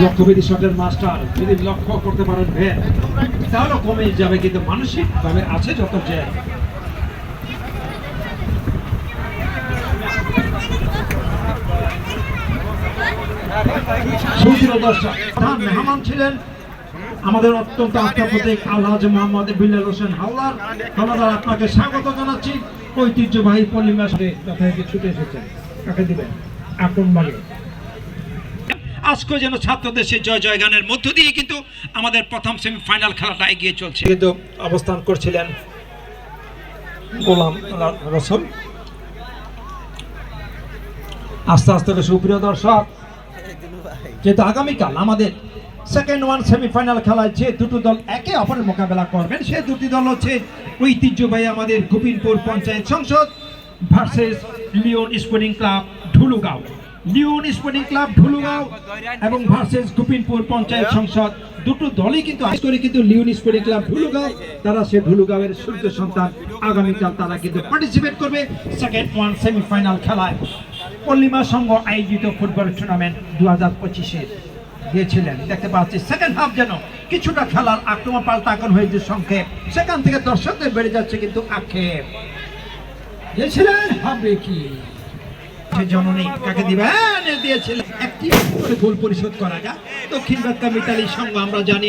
লক্ষ্যভেদী শটের master যদি লক্ষ্য করতে পারেন ভেদ তাহলে কমে যাবে কিন্তু মানসিক ভাবে আছে যত যে সুপ্রিয় দর্শক প্রধান মেহমান ছিলেন আমাদের অত্যন্ত আস্থা আলহাজ মোহাম্মদ বিল্লাল হোসেন হাওলার হাওলাদার আপনাকে স্বাগত জানাচ্ছি। ঐতিহ্যবাহী পল্লিমা সাথে যথারীতি ছুটে এসেছেন। কাকে দিবেন? আক্রমণভাগে আজকে যেন ছাত্রদের সেই জয় জয় গানের মধ্য দিয়ে কিন্তু আমাদের প্রথম সেমিফাইনাল খেলাটা এগিয়ে চলছে। কিন্তু অবস্থান করছিলেন গোলাম রসুল। আস্তে আস্তে সুপ্রিয় দর্শক, যেহেতু আগামীকাল আমাদের সেকেন্ড ওয়ান সেমিফাইনাল খেলায় যে দুটো দল একে অপরের মোকাবেলা করবেন, সে দুটি দল হচ্ছে ঐতিহ্যবাহী আমাদের গোবিন্দপুর পঞ্চায়েত সংসদ versus Leon sporting club Dhulugaon. Leon sporting club Dhulugaon এবং ভার্সেস গোবিন্দপুর পঞ্চায়েত সংসদ। দুটো দলই কিন্তু আজ করে কিন্তু লিওন স্পোর্টিং ক্লাব ঢুলুগাঁও তারা সে ঢুলুগাঁওয়ের সূর্য সন্তান। আগামীকাল তারা কিন্তু পার্টিসিপেট করবে সেকেন্ড ওয়ান সেমিফাইনাল খেলায়। পল্লিমা সংঘ আয়োজিত ফুটবল টুর্নামেন্ট দু হাজার পঁচিশে গিয়েছিলেন। দেখতে পাচ্ছি সেকেন্ড হাফ যেন কিছুটা খেলার আক্রমণ পাল্টা আক্রমণ হয়েছে সংক্ষেপ। সেখান থেকে দর্শকদের বেড়ে যাচ্ছে কিন্তু আক্ষেপ। গিয়েছিলেন হবে কি সে জননী কাকে দিবেন দিয়েছিলেন। একটি ভুল পরিশোধ করা যায় দক্ষিণ বার্তা মিতালির সঙ্গে আমরা জানি